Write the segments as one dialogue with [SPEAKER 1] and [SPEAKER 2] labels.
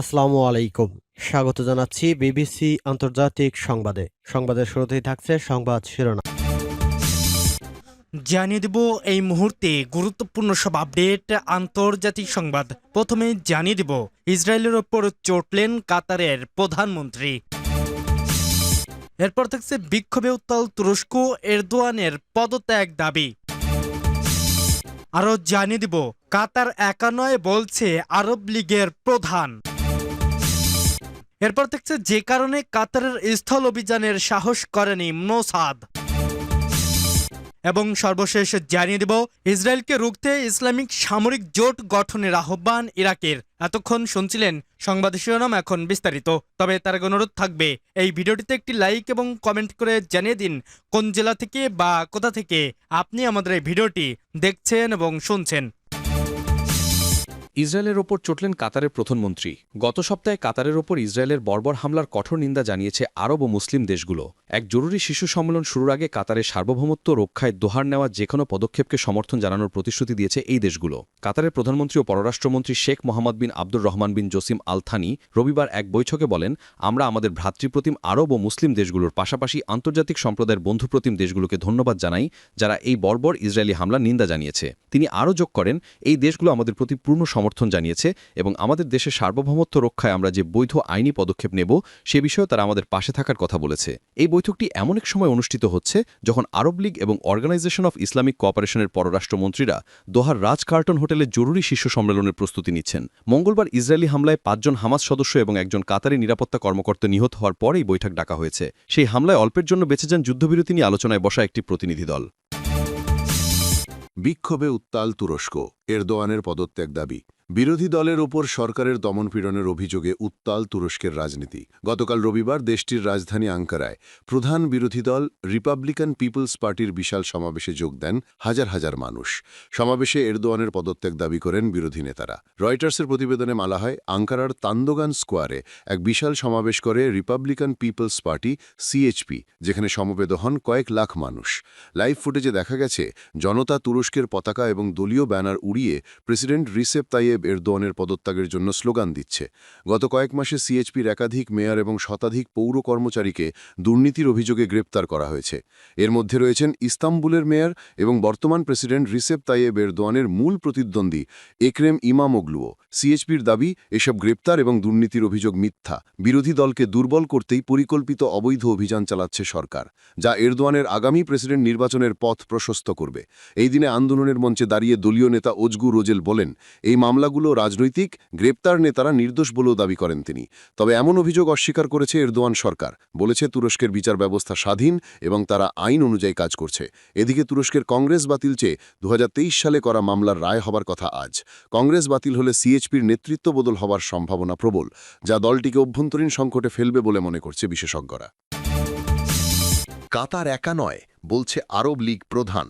[SPEAKER 1] আসসালামু আলাইকুম স্বাগত জানাচ্ছি বিবিসি আন্তর্জাতিক সংবাদে সংবাদের শুরুতেই থাকছে সংবাদ শিরোনাম
[SPEAKER 2] জানিয়ে দেব এই মুহূর্তে গুরুত্বপূর্ণ সব আপডেট আন্তর্জাতিক সংবাদ প্রথমে জানিয়ে দেব ইসরায়েলের ওপর চটলেন কাতারের প্রধানমন্ত্রী এরপর থাকছে বিক্ষোভে উত্তাল তুরস্ক এরদোয়ানের পদত্যাগ দাবি আরও জানিয়ে দেব কাতার একা নয় বলছে আরব লীগের প্রধান এরপর দেখছে যে কারণে কাতারের স্থল অভিযানের সাহস করেনি মোসাদ এবং সর্বশেষ জানিয়ে দেব ইসরায়েলকে রুখতে ইসলামিক সামরিক জোট গঠনের আহ্বান ইরাকের এতক্ষণ শুনছিলেন সংবাদ শিরোনাম এখন বিস্তারিত তবে তার অনুরোধ থাকবে এই ভিডিওটিতে একটি লাইক এবং কমেন্ট করে জানিয়ে দিন কোন জেলা থেকে বা কোথা থেকে আপনি আমাদের এই ভিডিওটি দেখছেন এবং শুনছেন
[SPEAKER 3] ইসরায়েলের ওপর চটলেন কাতারের প্রধানমন্ত্রী গত সপ্তাহে কাতারের ওপর ইসরায়েলের বর্বর হামলার কঠোর নিন্দা জানিয়েছে আরব ও মুসলিম দেশগুলো এক জরুরি শিশু সম্মেলন শুরুর আগে কাতারের সার্বভৌমত্ব রক্ষায় দোহার নেওয়া যে কোনো পদক্ষেপকে সমর্থন জানানোর প্রতিশ্রুতি দিয়েছে এই দেশগুলো কাতারের প্রধানমন্ত্রী ও পররাষ্ট্রমন্ত্রী Sheikh Mohammed bin Abdur Rahman bin Jassim Al Thani রবিবার এক বৈঠকে বলেন আমরা আমাদের ভ্রাতৃপ্রতিম আরব ও মুসলিম দেশগুলোর পাশাপাশি আন্তর্জাতিক সম্প্রদায়ের বন্ধুপ্রতিম দেশগুলোকে ধন্যবাদ জানাই যারা এই বর্বর ইসরায়েলি হামলা নিন্দা জানিয়েছে তিনি আরও যোগ করেন এই দেশগুলো আমাদের প্রতি পূর্ণ সমর্থন জানিয়েছে এবং আমাদের দেশের সার্বভৌমত্ব রক্ষায় আমরা যে বৈধ আইনি পদক্ষেপ নেব সে বিষয়ে তারা আমাদের পাশে থাকার কথা বলেছে এই বৈঠকটি এমন এক সময় অনুষ্ঠিত হচ্ছে যখন আরব লীগ এবং অর্গানাইজেশন অফ ইসলামিক কোঅপারেশনের পররাষ্ট্রমন্ত্রীরা দোহার রাজ কার্টন হোটেলে জরুরি শীর্ষ সম্মেলনের প্রস্তুতি নিচ্ছেন মঙ্গলবার ইসরায়েলি হামলায় পাঁচজন হামাস সদস্য এবং একজন কাতারি নিরাপত্তা কর্মকর্তা নিহত হওয়ার পরেই বৈঠক ডাকা হয়েছে সেই হামলায় অল্পের জন্য বেঁচে যান যুদ্ধবিরতি নিয়ে আলোচনায় বসা একটি প্রতিনিধি দল
[SPEAKER 4] বিক্ষোভে উত্তাল তুরস্ক এরদোয়ানের পদত্যাগ দাবি বিরোধী দলের ওপর সরকারের দমনপীড়নের অভিযোগে উত্তাল তুরস্কের রাজনীতি গতকাল রবিবার দেশটির রাজধানী আঙ্কারায় প্রধান বিরোধী দল রিপাবলিকান পিপলস পার্টির বিশাল সমাবেশে যোগ দেন হাজার হাজার মানুষ সমাবেশে এরদোয়ানের পদত্যাগ দাবি করেন বিরোধী নেতারা রয়টার্সের প্রতিবেদনে মালা হয় আঙ্কারার তান্দোগান স্কোয়ারে এক বিশাল সমাবেশ করে রিপাবলিকান পিপলস পার্টি সিএইচপি যেখানে সমবেত হন কয়েক লাখ মানুষ লাইভ ফুটেজে দেখা গেছে জনতা তুরস্কের পতাকা এবং দলীয় ব্যানার উড়িয়ে প্রেসিডেন্ট রিসেপ তাইয়ে তাইয়েব এরদোয়ানের পদত্যাগের জন্য স্লোগান দিচ্ছে গত কয়েক মাসে সিএইচপির একাধিক মেয়র এবং শতাধিক পৌর কর্মচারীকে দুর্নীতির অভিযোগে গ্রেপ্তার করা হয়েছে এর মধ্যে রয়েছেন ইস্তাম্বুলের মেয়র এবং বর্তমান প্রেসিডেন্ট রিসেপ তাইয়েব এরদোয়ানের মূল প্রতিদ্বন্দ্বী একরেম ইমামোগলুও সিএইচপির দাবি এসব গ্রেপ্তার এবং দুর্নীতির অভিযোগ মিথ্যা বিরোধী দলকে দুর্বল করতেই পরিকল্পিত অবৈধ অভিযান চালাচ্ছে সরকার যা এরদোয়ানের আগামী প্রেসিডেন্ট নির্বাচনের পথ প্রশস্ত করবে এই দিনে আন্দোলনের মঞ্চে দাঁড়িয়ে দলীয় নেতা ওজগু রোজেল বলেন এই মামলা মামলাগুলো রাজনৈতিক গ্রেপ্তার নেতারা নির্দোষ বলেও দাবি করেন তিনি তবে এমন অভিযোগ অস্বীকার করেছে এরদোয়ান সরকার বলেছে তুরস্কের বিচার ব্যবস্থা স্বাধীন এবং তারা আইন অনুযায়ী কাজ করছে এদিকে তুরস্কের কংগ্রেস বাতিল চেয়ে দু সালে করা মামলার রায় হবার কথা আজ কংগ্রেস বাতিল হলে সিএচপির নেতৃত্ব বদল হবার সম্ভাবনা প্রবল যা দলটিকে অভ্যন্তরীণ সংকটে ফেলবে বলে মনে করছে বিশেষজ্ঞরা
[SPEAKER 5] কাতার একা নয় বলছে আরব লীগ প্রধান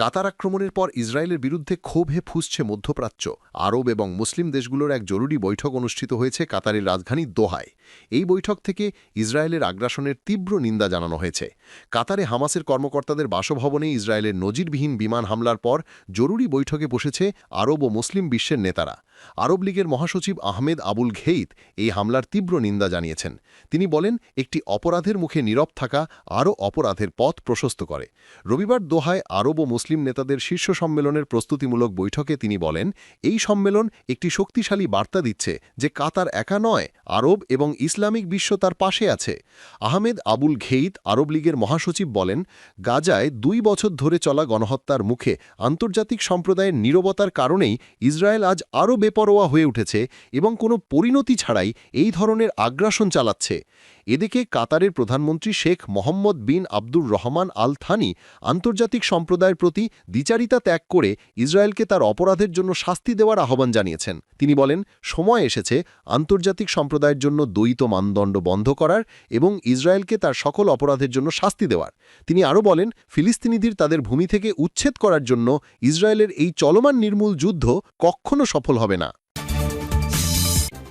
[SPEAKER 5] কাতার আক্রমণের পর ইসরায়েলের বিরুদ্ধে ক্ষোভে ফুসছে মধ্যপ্রাচ্য আরব এবং মুসলিম দেশগুলোর এক জরুরি বৈঠক অনুষ্ঠিত হয়েছে কাতারের রাজধানী দোহায় এই বৈঠক থেকে ইসরায়েলের আগ্রাসনের তীব্র নিন্দা জানানো হয়েছে কাতারে হামাসের কর্মকর্তাদের বাসভবনে ইসরায়েলের নজিরবিহীন বিমান হামলার পর জরুরি বৈঠকে বসেছে আরব ও মুসলিম বিশ্বের নেতারা আরব লীগের মহাসচিব আহমেদ আবুল ঘেইত এই হামলার তীব্র নিন্দা জানিয়েছেন তিনি বলেন একটি অপরাধের মুখে নীরব থাকা আরও অপরাধের পথ প্রশস্ত করে রবিবার দোহায় আরব ও মুসলিম নেতাদের শীর্ষ সম্মেলনের প্রস্তুতিমূলক বৈঠকে তিনি বলেন এই সম্মেলন একটি শক্তিশালী বার্তা দিচ্ছে যে কাতার একা নয় আরব এবং ইসলামিক বিশ্ব তার পাশে আছে আহমেদ আবুল ঘেইত আরব লীগের মহাসচিব বলেন গাজায় দুই বছর ধরে চলা গণহত্যার মুখে আন্তর্জাতিক সম্প্রদায়ের নীরবতার কারণেই ইসরায়েল আজ আরও বেপরোয়া হয়ে উঠেছে এবং কোনো পরিণতি ছাড়াই এই ধরনের আগ্রাসন চালাচ্ছে এদিকে কাতারের প্রধানমন্ত্রী Sheikh Mohammed bin Abdur Rahman Al Thani আন্তর্জাতিক সম্প্রদায়ের প্রতি দ্বিচারিতা ত্যাগ করে ইসরায়েলকে তার অপরাধের জন্য শাস্তি দেওয়ার আহ্বান জানিয়েছেন তিনি বলেন সময় এসেছে আন্তর্জাতিক সম্প্রদায়ের জন্য দ্বৈত মানদণ্ড বন্ধ করার এবং ইসরায়েলকে তার সকল অপরাধের জন্য শাস্তি দেওয়ার তিনি আরও বলেন ফিলিস্তিনিদের তাদের ভূমি থেকে উচ্ছেদ করার জন্য ইসরায়েলের এই চলমান নির্মূল যুদ্ধ কখনও সফল হবে না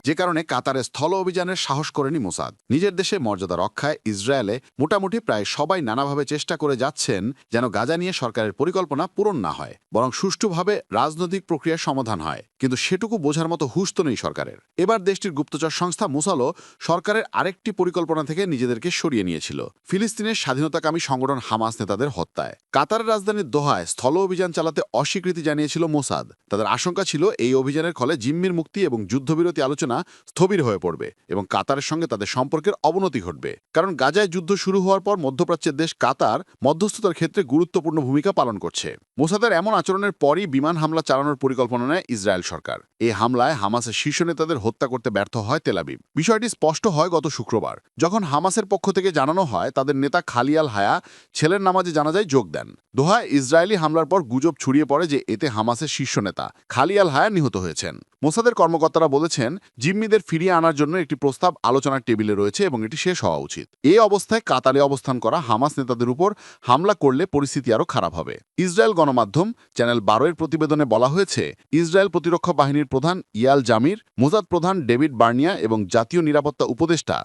[SPEAKER 6] যে কারণে কাতারে স্থল অভিযানের সাহস করেনি মোসাদ নিজের দেশে মর্যাদা রক্ষায় ইসরায়েলে মোটামুটি প্রায় সবাই নানাভাবে চেষ্টা করে যাচ্ছেন যেন গাজা নিয়ে সরকারের পরিকল্পনা পূরণ না হয় বরং সুষ্ঠুভাবে রাজনৈতিক প্রক্রিয়ার সমাধান হয় কিন্তু সেটুকু বোঝার মতো হুস্ত নেই সরকারের এবার দেশটির গুপ্তচর সংস্থা মোসালো সরকারের আরেকটি পরিকল্পনা থেকে নিজেদেরকে সরিয়ে নিয়েছিল ফিলিস্তিনের স্বাধীনতাকামী সংগঠন হামাস নেতাদের হত্যায় কাতারের রাজধানী দোহায় স্থল অভিযান চালাতে অস্বীকৃতি জানিয়েছিল মোসাদ তাদের আশঙ্কা ছিল এই অভিযানের ফলে জিম্মির মুক্তি এবং যুদ্ধবিরতি আলোচনা স্থবির হয়ে পড়বে এবং কাতারের সঙ্গে তাদের সম্পর্কের অবনতি ঘটবে কারণ গাজায় যুদ্ধ শুরু হওয়ার পর মধ্যপ্রাচ্যের দেশ কাতার মধ্যস্থতার ক্ষেত্রে গুরুত্বপূর্ণ ভূমিকা পালন করছে মোসাদের এমন আচরণের পরই বিমান হামলা চালানোর পরিকল্পনা নেয় ইসরায়েল সরকার এই হামলায় হামাসের শীর্ষ নেতাদের হত্যা করতে ব্যর্থ হয় তেলাবিব বিষয়টি স্পষ্ট হয় গত শুক্রবার যখন হামাসের পক্ষ থেকে জানানো হয় তাদের নেতা খালিয়াল হায়া ছেলের নামাজে জানাজায় যোগ দেন দোহায় ইসরায়েলি হামলার পর গুজব ছড়িয়ে পড়ে যে এতে হামাসের শীর্ষ নেতা খালিয়াল হায়া নিহত হয়েছেন মোসাদের কর্মকর্তারা বলেছেন জিম্মিদের ফিরিয়ে আনার জন্য একটি প্রস্তাব আলোচনার টেবিলে রয়েছে এবং এটি শেষ হওয়া উচিত এই অবস্থায় কাতারে অবস্থান করা হামাস নেতাদের উপর হামলা করলে পরিস্থিতি আরও খারাপ হবে ইসরায়েল গণমাধ্যম চ্যানেল বারোয়ের প্রতিবেদনে বলা হয়েছে ইসরায়েল প্রতিরক্ষা বাহিনীর প্রধান ইয়াল জামির মোজাদ প্রধান ডেভিড বার্নিয়া এবং জাতীয় নিরাপত্তা উপদেষ্টা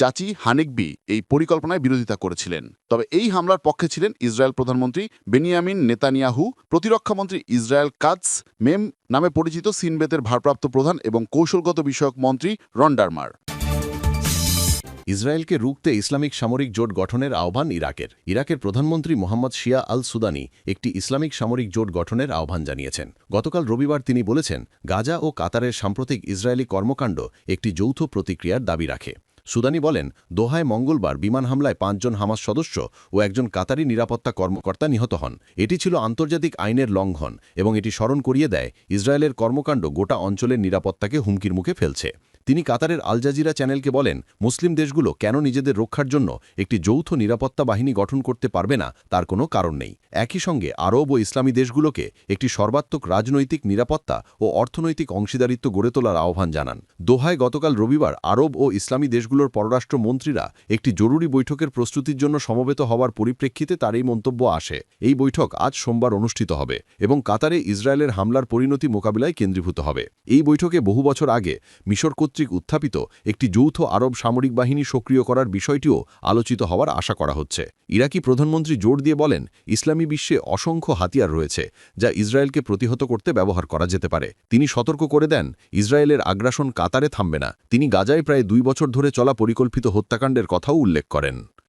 [SPEAKER 6] জাচি হানিকবি এই পরিকল্পনায় বিরোধিতা করেছিলেন তবে এই হামলার পক্ষে ছিলেন ইসরায়েল প্রধানমন্ত্রী বেনিয়ামিন নেতানিয়াহু প্রতিরক্ষামন্ত্রী ইসরায়েল কাজ মেম নামে পরিচিত সিনবেতের ভারপ্রাপ্ত প্রধান এবং কৌশলগত বিষয়ক মন্ত্রী রন্ডারমার
[SPEAKER 7] ইসরায়েলকে রুখতে ইসলামিক সামরিক জোট গঠনের আহ্বান ইরাকের ইরাকের প্রধানমন্ত্রী মোহাম্মদ শিয়া আল সুদানি একটি ইসলামিক সামরিক জোট গঠনের আহ্বান জানিয়েছেন গতকাল রবিবার তিনি বলেছেন গাজা ও কাতারের সাম্প্রতিক ইসরায়েলি কর্মকাণ্ড একটি যৌথ প্রতিক্রিয়ার দাবি রাখে সুদানি বলেন দোহায় মঙ্গলবার বিমান হামলায় পাঁচজন হামাস সদস্য ও একজন কাতারি নিরাপত্তা কর্মকর্তা নিহত হন এটি ছিল আন্তর্জাতিক আইনের লঙ্ঘন এবং এটি স্মরণ করিয়ে দেয় ইসরায়েলের কর্মকাণ্ড গোটা অঞ্চলের নিরাপত্তাকে হুমকির মুখে ফেলছে তিনি কাতারের আল জাজিরা চ্যানেলকে বলেন মুসলিম দেশগুলো কেন নিজেদের রক্ষার জন্য একটি যৌথ নিরাপত্তা বাহিনী গঠন করতে পারবে না তার কোনো কারণ নেই একই সঙ্গে আরব ও ইসলামী দেশগুলোকে একটি সর্বাত্মক রাজনৈতিক নিরাপত্তা ও অর্থনৈতিক অংশীদারিত্ব গড়ে তোলার আহ্বান জানান দোহায় গতকাল রবিবার আরব ও ইসলামী দেশগুলোর পররাষ্ট্র মন্ত্রীরা একটি জরুরি বৈঠকের প্রস্তুতির জন্য সমবেত হওয়ার পরিপ্রেক্ষিতে তার এই মন্তব্য আসে এই বৈঠক আজ সোমবার অনুষ্ঠিত হবে এবং কাতারে ইসরায়েলের হামলার পরিণতি মোকাবিলায় কেন্দ্রীভূত হবে এই বৈঠকে বহু বছর আগে মিশর কর্তৃক উত্থাপিত একটি যৌথ আরব সামরিক বাহিনী সক্রিয় করার বিষয়টিও আলোচিত হওয়ার আশা করা হচ্ছে ইরাকি প্রধানমন্ত্রী জোর দিয়ে বলেন ইসলামী বিশ্বে অসংখ্য হাতিয়ার রয়েছে যা ইসরায়েলকে প্রতিহত করতে ব্যবহার করা যেতে পারে তিনি সতর্ক করে দেন ইসরায়েলের আগ্রাসন কাতারে থামবে না তিনি গাজায় প্রায় দুই বছর ধরে চলা পরিকল্পিত হত্যাকাণ্ডের কথাও উল্লেখ করেন